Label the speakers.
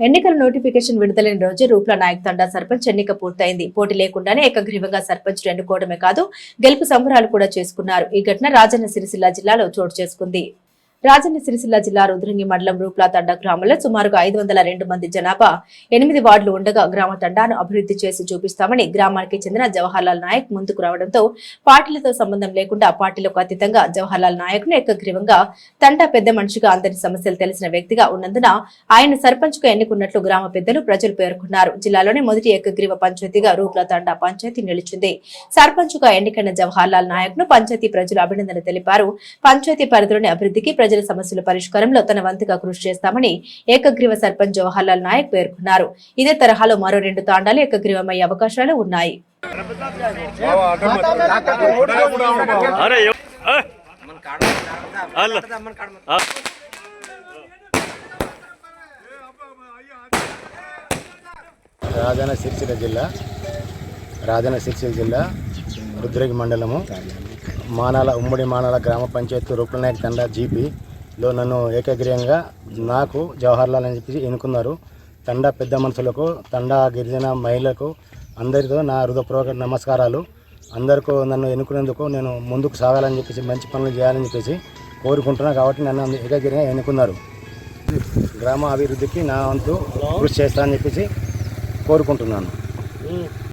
Speaker 1: ఎన్నికల నోటిఫికేషన్ విడుదలైన రోజు రూప్ల నాయక్ తండా సర్పంచ్ ఎన్నిక పూర్తయింది. పోటీ లేకుండానే ఏకగ్రీవంగా సర్పంచ్ ఎన్నుకోవడమే కాదు గెలుపు సంబరాలు కూడా చేసుకున్నారు. ఈ ఘటన రాజన్న సిరిసిల్ల జిల్లాలో చోటు చేసుకుంది. రాజన్న సిరిసిల్ల జిల్లా రుద్రంగి మండలం రూప్లాతండ గ్రామంలో సుమారుగా ఐదు వందల రెండు మంది జనాభా ఎనిమిది వార్డులు ఉండగా గ్రామ తండాను అభివృద్ధి చేసి చూపిస్తామని గ్రామానికి చెందిన జవహర్లాల్ నాయక్ ముందుకు రావడంతో పార్టీలతో సంబంధం లేకుండా పార్టీలకు అతీతంగా జవహర్లాల్ నాయక్ను ఏకగ్రీవంగా తండా పెద్ద మనిషిగా అందరి సమస్యలు తెలిసిన వ్యక్తిగా ఉన్నందున ఆయన సర్పంచ్గా ఎన్నుకున్నట్లు గ్రామ పెద్దలు ప్రజలు పేర్కొన్నారు. జిల్లాలోనే మొదటి ఏకగ్రీవ పంచాయతీగా రూప్ల తండా పంచాయతీ నిలిచింది. సర్పంచ్గా ఎన్నికైన జవహర్లాల్ నాయక్ను పంచాయతీ ప్రజలు అభినందన తెలిపారు. పంచాయతీ పరిధిలోని అభివృద్ధికి ప్రజలు సమస్యల పరిష్కారంలో తన వంతుగా కృషి చేస్తామని ఏకగ్రీవ సర్పంచ్ జవహర్లాల్ నాయక్ పేర్కొన్నారు. ఇదే తరహాలో మరో రెండు తాండాలు ఏకగ్రీవమయ్యే అవకాశాలు ఉన్నాయి.
Speaker 2: రాజన్న సిరిసిల్ల జిల్లా రాజన్న సిరిసిల్ల జిల్లా రుద్రగి మండలము. మానాల ఉమ్మడి మానాల గ్రామ పంచాయతీ రూపనాయక్ తండా జీపీలో నన్ను ఏకగ్రీయంగా నాకు జవహర్లాల్ అని చెప్పి ఎన్నుకున్నారు. తండా పెద్ద మనుషులకు తండా గిరిజన మహిళలకు అందరితో నా హృదయపూర్వక నమస్కారాలు. అందరికీ నన్ను ఎన్నుకునేందుకు నేను ముందుకు సాగాలని చెప్పేసి మంచి పనులు చేయాలని చెప్పేసి కోరుకుంటున్నాను కాబట్టి నన్ను ఏకగ్రీయంగా ఎన్నుకున్నారు. గ్రామ అభివృద్ధికి నా వంతు కృషి చేస్తానని చెప్పేసి కోరుకుంటున్నాను.